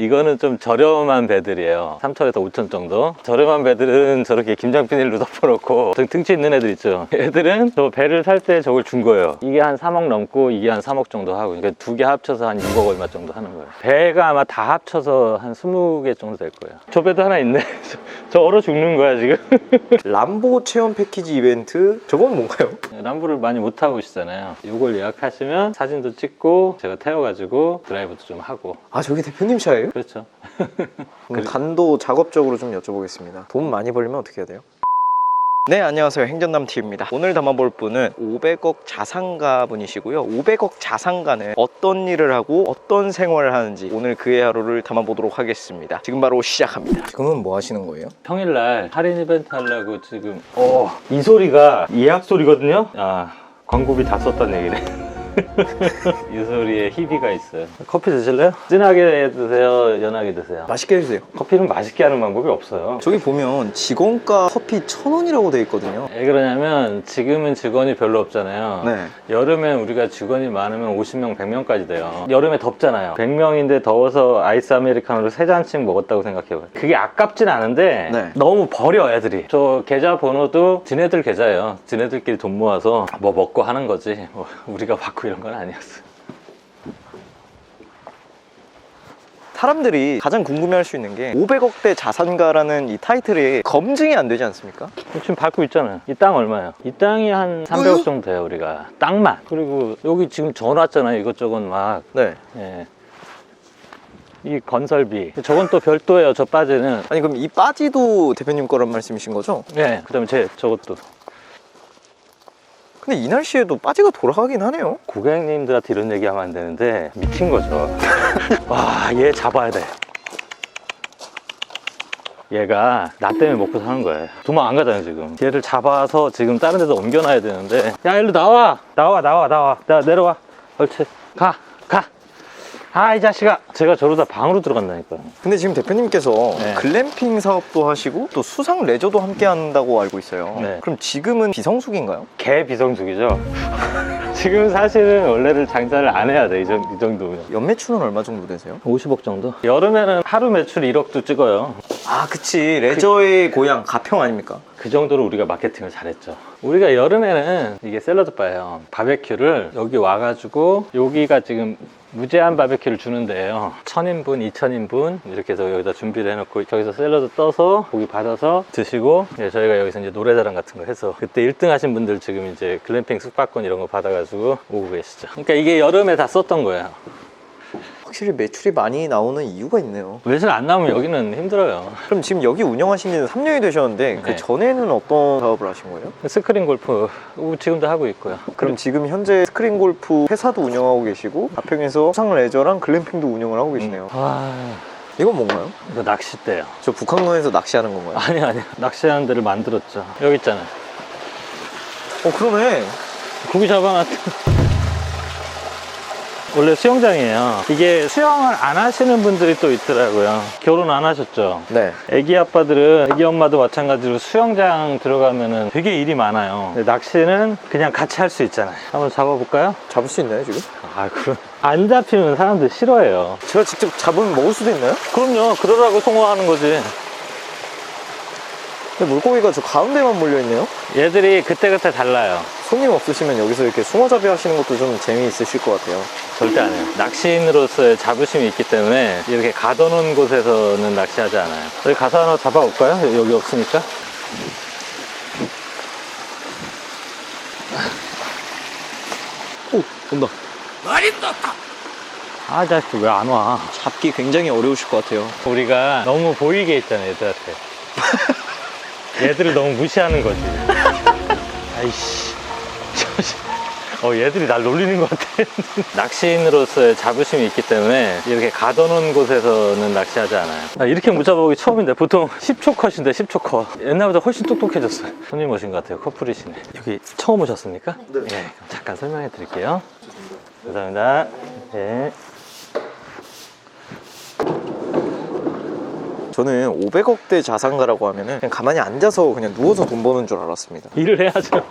이거는 좀 저렴한 배들이에요. 3천에서 5천 정도. 저렴한 배들은 저렇게 김장 비닐로 덮어놓고 등, 등치 있는 애들 있죠. 애들은 저 배를 살 때 저걸 준 거예요. 이게 한 3억 넘고 이게 한 3억 정도 하고 그러니까 두 개 합쳐서 한 6억 얼마 정도 하는 거예요. 배가 아마 다 합쳐서 한 20개 정도 될 거예요. 저 배도 하나 있네. 저, 저 얼어 죽는 거야 지금. 람보 체험 패키지 이벤트? 저건 뭔가요? 람부를 많이 못 타고 계시잖아요. 이걸 예약하시면 사진도 찍고 제가 태워가지고 드라이브도 좀 하고. 아 저게 대표님 차예요? 그렇죠 그럼 단도 작업적으로 좀 여쭤보겠습니다. 돈 많이 벌면 어떻게 해야 돼요? 네, 안녕하세요. 행전남 TV입니다. 오늘 담아볼 분은 500억 자산가 분이시고요. 500억 자산가는 어떤 일을 하고 어떤 생활을 하는지 오늘 그의 하루를 담아보도록 하겠습니다. 지금 바로 시작합니다. 지금은 뭐 하시는 거예요? 평일날 할인 이벤트 하려고 지금 어, 이 소리가 예약 소리거든요 아 광고비 다 썼단 얘기네 이 소리에 희비가 있어요 커피 드실래요? 진하게 드세요 연하게 드세요 맛있게 해주세요. 커피는 맛있게 하는 방법이 없어요 저기 보면 직원가 커피 천 원이라고 돼 있거든요. 왜 그러냐면 지금은 직원이 별로 없잖아요 네. 여름엔 우리가 직원이 많으면 50명, 100명까지 돼요. 여름에 덥잖아요. 100명인데 더워서 아이스 아메리카노를 세 잔씩 먹었다고 생각해봐요. 그게 아깝진 않은데 네. 너무 버려 애들이. 저 계좌 번호도 지네들 계좌예요. 지네들끼리 돈 모아서 뭐 먹고 하는 거지. 뭐 우리가 받고 이런 건 아니었어. 사람들이 가장 궁금해할 수 있는 게 500억대 자산가라는 이 타이틀이 검증이 안 되지 않습니까? 지금 밟고 있잖아요. 이 땅 얼마예요? 이 땅이 한 300억 정도 돼요, 우리가. 땅만. 그리고 여기 지금 전 왔잖아요. 이것저것 막. 네. 예. 이 건설비. 저건 또 별도예요, 저 빠지는. 아니 그럼 이 빠지도 대표님 거란 말씀이신 거죠? 네, 그다음에 제 저것도 근데 이 날씨에도 빠지가 돌아가긴 하네요. 고객님들한테 이런 얘기하면 안 되는데 미친 거죠. 와, 얘 잡아야 돼. 얘가 나 때문에 먹고 사는 거예요. 도망 안 가잖아요 지금. 얘를 잡아서 지금 다른 데서 옮겨놔야 되는데 야 일로 나와, 나와, 나와, 나와. 나 내려와. 가, 가. 아 이 자식아. 제가 저러다 방으로 들어간다니까요. 근데 지금 대표님께서 네. 글램핑 사업도 하시고 또 수상 레저도 함께 한다고 알고 있어요. 네. 그럼 지금은 비성수기인가요? 개 비성숙이죠. 지금 사실은 원래를 장사를 안 해야 돼. 이, 정도면. 연매출은 얼마 정도 되세요? 50억 정도? 여름에는 하루 매출 1억도 찍어요. 아, 그치. 레저의 고향 가평 아닙니까? 그 정도로 우리가 마케팅을 잘했죠. 우리가 여름에는 이게 샐러드 바예요. 바베큐를 여기 와가지고 여기가 지금 무제한 바베큐를 주는 데예요. 1000인분, 2000인분 이렇게 해서 여기다 준비를 해놓고 저기서 샐러드 떠서 고기 받아서 드시고 예, 저희가 여기서 이제 노래자랑 같은 거 해서 그때 1등 하신 분들 지금 이제 글램핑 숙박권 이런 거 받아가지고 오고 계시죠. 그러니까 이게 여름에 다 썼던 거예요. 확실히 매출이 많이 나오는 이유가 있네요. 매실 안 나오면 여기는 힘들어요. 그럼 지금 여기 운영하신 지는 3년이 되셨는데 네. 그 전에는 어떤 사업을 하신 거예요? 스크린 골프 지금도 하고 있고요. 그럼 지금 현재 스크린 골프 회사도 운영하고 계시고 가평에서 수상 레저랑 글램핑도 운영을 하고 계시네요. 와, 이건 뭔가요? 이거 낚싯대요. 저 북한강에서 낚시하는 건가요? 아니 아니 낚시하는 데를 만들었죠 여기 있잖아 어 그러네. 고기 잡아놨다 원래 수영장이에요 이게 수영을 안 하시는 분들이 또 있더라고요 결혼 안 하셨죠 네. 애기 아빠들은 애기 엄마도 마찬가지로 수영장 들어가면은 되게 일이 많아요 근데 낚시는 그냥 같이 할 수 있잖아요 한번 잡아볼까요? 잡을 수 있나요 지금? 아 그럼 안 잡히면 사람들 싫어해요 제가 직접 잡으면 먹을 수도 있나요? 그럼요 그러라고 통화하는 거지 근데 물고기가 저 가운데만 몰려있네요. 얘들이 그때그때 달라요 손님 없으시면 여기서 이렇게 숭어잡이 하시는 것도 좀 재미있으실 것 같아요. 절대 안 해요. 낚시인으로서의 자부심이 있기 때문에 이렇게 가둬놓은 곳에서는 낚시하지 않아요. 여기 가서 하나 잡아올까요? 여기 없으니까. 오, 온다. 아, 이 자식 왜 안 와? 잡기 굉장히 어려우실 것 같아요. 우리가 너무 보이게 했잖아, 얘들한테. 얘들을 너무 무시하는 거지. 아이씨. 어, 얘들이 날 놀리는 것 같아. 낚시인으로서의 자부심이 있기 때문에 이렇게 가둬놓은 곳에서는 낚시하지 않아요. 나 이렇게 못 잡아보기 처음인데 보통 10초 컷인데 10초 컷. 옛날보다 훨씬 똑똑해졌어요. 손님 오신 것 같아요. 커플이시네. 여기 처음 오셨습니까? 네. 예, 그럼 잠깐 설명해 드릴게요. 감사합니다. 네. 저는 500억대 자산가라고 하면은 그냥 가만히 앉아서 그냥 누워서 돈 버는 줄 알았습니다. 일을 해야죠.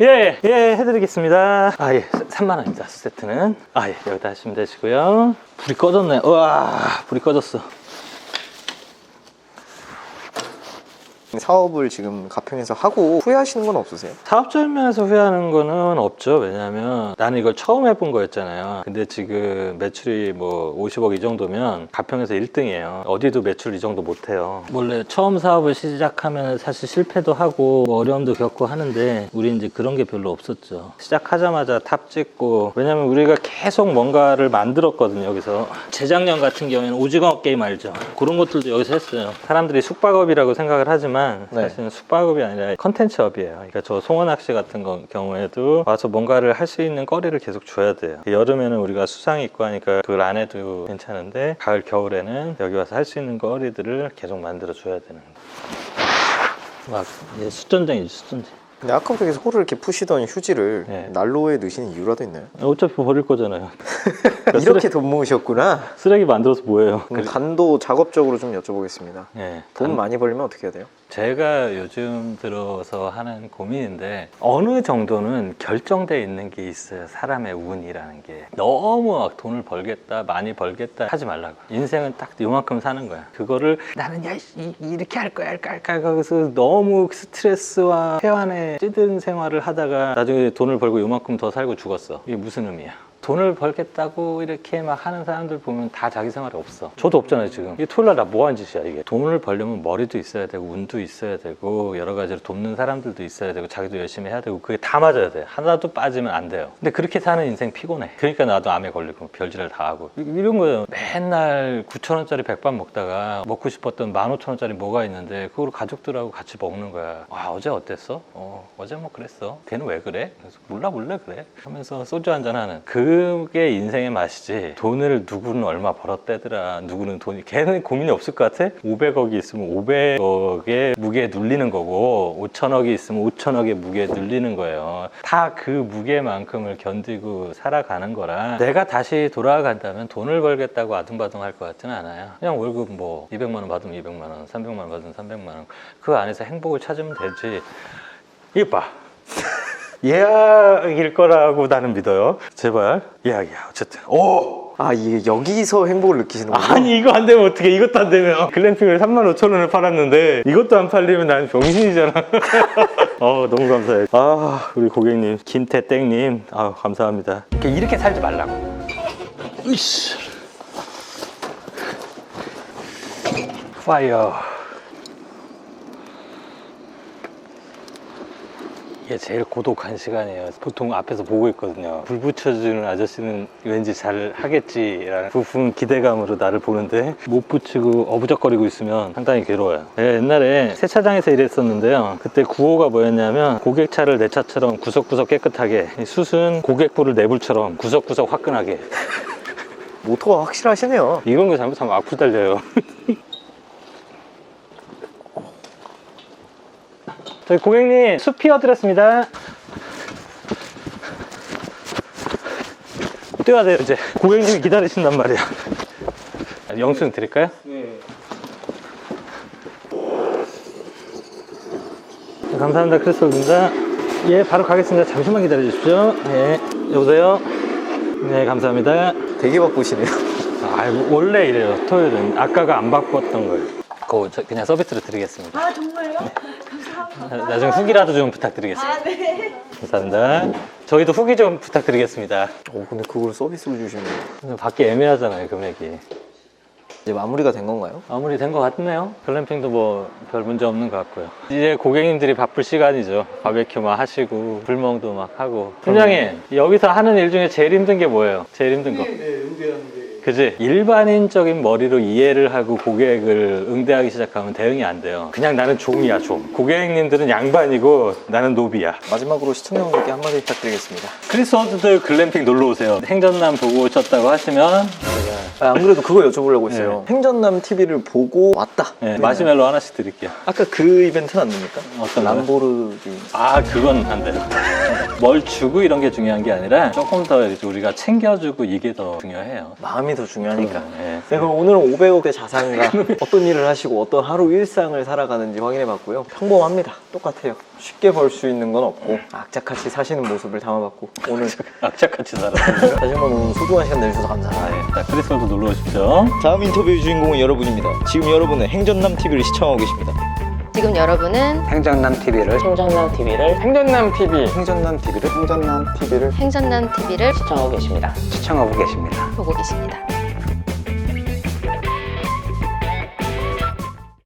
예, 예, 해드리겠습니다. 아, 예, 3만원입니다, 세트는. 아, 예, 여기다 하시면 되시고요. 불이 꺼졌네. 우와, 불이 꺼졌어. 사업을 지금 가평에서 하고 후회하시는 건 없으세요? 사업적인 면에서 후회하는 거는 없죠. 왜냐면 나는 이걸 처음 해본 거였잖아요. 근데 지금 매출이 뭐 50억 이 정도면 가평에서 1등이에요. 어디도 매출 이 정도 못 해요. 원래 처음 사업을 시작하면 사실 실패도 하고 뭐 어려움도 겪고 하는데 우리 이제 그런 게 별로 없었죠. 시작하자마자 탑 찍고 왜냐면 우리가 계속 뭔가를 만들었거든요. 여기서 재작년 같은 경우에는 오징어 게임 알죠? 그런 것들도 여기서 했어요. 사람들이 숙박업이라고 생각을 하지만 네. 사실은 숙박업이 아니라 컨텐츠업이에요. 그러니까 저 송어 낚시 같은 거- 경우에도 와서 뭔가를 할 수 있는 거리를 계속 줘야 돼요. 여름에는 우리가 수상 있고 하니까 그걸 안 해도 괜찮은데 가을 겨울에는 여기 와서 할 수 있는 거리들을 계속 만들어 줘야 되는 거예요. 막 이제 숫전쟁이지 숫전쟁. 근데 아까부터 계속 호를 이렇게 푸시던 휴지를 네. 난로에 넣으시는 이유라도 있나요? 어차피 버릴 거잖아요. 이렇게 돈 모으셨구나. 쓰레기 만들어서 뭐예요? 그럼 단도 작업적으로 좀 여쭤보겠습니다. 예, 돈 많이 벌면 어떻게 해야 돼요? 제가 요즘 들어서 하는 고민인데 어느 정도는 결정돼 있는 게 있어요 사람의 운이라는 게 너무 막 돈을 벌겠다 많이 벌겠다 하지 말라고 인생은 딱 요만큼 사는 거야 그거를 나는 야 이, 이렇게 할 거야 할까 할까 그래서 너무 스트레스와 회한에 찌든 생활을 하다가 나중에 돈을 벌고 요만큼 더 살고 죽었어 이게 무슨 의미야 돈을 벌겠다고 이렇게 막 하는 사람들 보면 다 자기 생활이 없어. 저도 없잖아요, 지금. 이게 토요일 날나뭐 하는 짓이야, 이게. 돈을 벌려면 머리도 있어야 되고, 운도 있어야 되고, 여러 가지로 돕는 사람들도 있어야 되고, 자기도 열심히 해야 되고, 그게 다 맞아야 돼. 하나도 빠지면 안 돼요. 근데 그렇게 사는 인생 피곤해. 그러니까 나도 암에 걸리고, 별짓을 다 하고. 이- 이런 거예요. 맨날 9천원짜리 백반 먹다가 먹고 싶었던 15,000원짜리 뭐가 있는데, 그걸 가족들하고 같이 먹는 거야. 와, 어제 어땠어? 어, 어제 뭐 그랬어. 걔는 왜 그래? 그래서 몰라, 몰라, 그래. 하면서 소주 한잔 하는. 그게 인생의 맛이지. 돈을 누구는 얼마 벌었대더라. 누구는 돈이, 걔는 고민이 없을 것 같아? 500억이 있으면 500억의 무게에 눌리는 거고, 5천억이 있으면 5천억의 무게에 눌리는 거예요. 다 그 무게만큼을 견디고 살아가는 거라. 내가 다시 돌아간다면 돈을 벌겠다고 아둥바둥 할 것 같지는 않아요. 그냥 월급 뭐 200만 원 받으면 200만 원, 300만 원 받으면 300만 원. 그 안에서 행복을 찾으면 되지. 이거 봐. 예약일 거라고 나는 믿어요. 제발 예약이야. 어쨌든. 오. 아, 이게 여기서 행복을 느끼시는군요. 아니 이거 안 되면 어떻게 이것도 안 되면. 글램핑을 3만 5천 원을 팔았는데 이것도 안 팔리면 나는 병신이잖아. 어 너무 감사해 아 우리 고객님 김태땡님. 아 감사합니다. 이렇게, 이렇게 살지 말라고. 으이씨. 파이어 이게 제일 고독한 시간이에요. 보통 앞에서 보고 있거든요. 불 붙여주는 아저씨는 왠지 잘 하겠지라는 부푼 기대감으로 나를 보는데 못 붙이고 어부적거리고 있으면 상당히 괴로워요. 옛날에 세차장에서 일했었는데요. 그때 구호가 뭐였냐면 고객차를 내 차처럼 구석구석 깨끗하게 이 숯은 고객부를 내 불처럼 구석구석 화끈하게 모토가 확실하시네요. 이런 거 잘못하면 악플 달려요. 저희 고객님 숲 피어드렸습니다. 뛰어야 돼요 이제 고객님이 기다리신단 말이야. 영수증 드릴까요? 네. 감사합니다 크리스톨입니다. 예 바로 가겠습니다. 잠시만 기다려 주십시오. 예 여보세요. 네 감사합니다. 되게 바쁘시네요. 아, 원래 이래요. 토요일은 아까가 안 바꿨던 거예요. 그거 저 그냥 서비스로 드리겠습니다. 아 정말요? 나중에 후기라도 좀 부탁드리겠습니다. 아 네. 감사합니다. 저희도 후기 좀 부탁드리겠습니다. 오, 근데 그걸 서비스로 주시면 받기 애매하잖아요, 금액이. 이제 마무리가 된 건가요? 마무리 된 것 같네요. 글램핑도 뭐 별 문제 없는 것 같고요. 이제 고객님들이 바쁠 시간이죠. 바베큐 막 하시고 불멍도 막 하고. 팀장님 여기서 하는 일 중에 제일 힘든 게 뭐예요? 제일 힘든 거? 그지? 일반인적인 머리로 이해를 하고 고객을 응대하기 시작하면 대응이 안 돼요. 그냥 나는 좀이야, 좀. 고객님들은 양반이고 나는 노비야. 마지막으로 시청자분들께 한마디 부탁드리겠습니다. 크리스워드들 글램핑 놀러 오세요. 행전남 보고 오셨다고 하시면 아, 안 그래도 그거 여쭤보려고 했어요. 행전남 TV를 보고 왔다. 네, 마시멜로 하나씩 드릴게요. 아까 그 이벤트는 안 됩니까? 어떤 거요? 람보르기. 아, 그건 안 돼요. 뭘 주고 이런 게 중요한 게 아니라 조금 더 이제 우리가 챙겨주고 이게 더 중요해요. 마음이 더 중요하니까. 네. 네, 그럼 오늘은 500억대 자산가 어떤 일을 하시고 어떤 하루 일상을 살아가는지 확인해 봤고요. 평범합니다. 똑같아요. 쉽게 벌 수 있는 건 없고 악착같이 사시는 모습을 담아봤고 오늘 악착같이 살아. 다시 한번 오늘 소중한 시간 내주셔서 감사합니다. 자, 크리스마스 놀러 오십시오. 다음 인터뷰의 주인공은 여러분입니다. 지금 여러분은 행전남 TV를 시청하고 계십니다. 지금 여러분은 행정남 TV를 행정남 TV를 행정남 TV 행정남 TV를 행정남 TV를 행전남 TV를 시청하고 계십니다. 시청하고 계십니다. 보고 계십니다.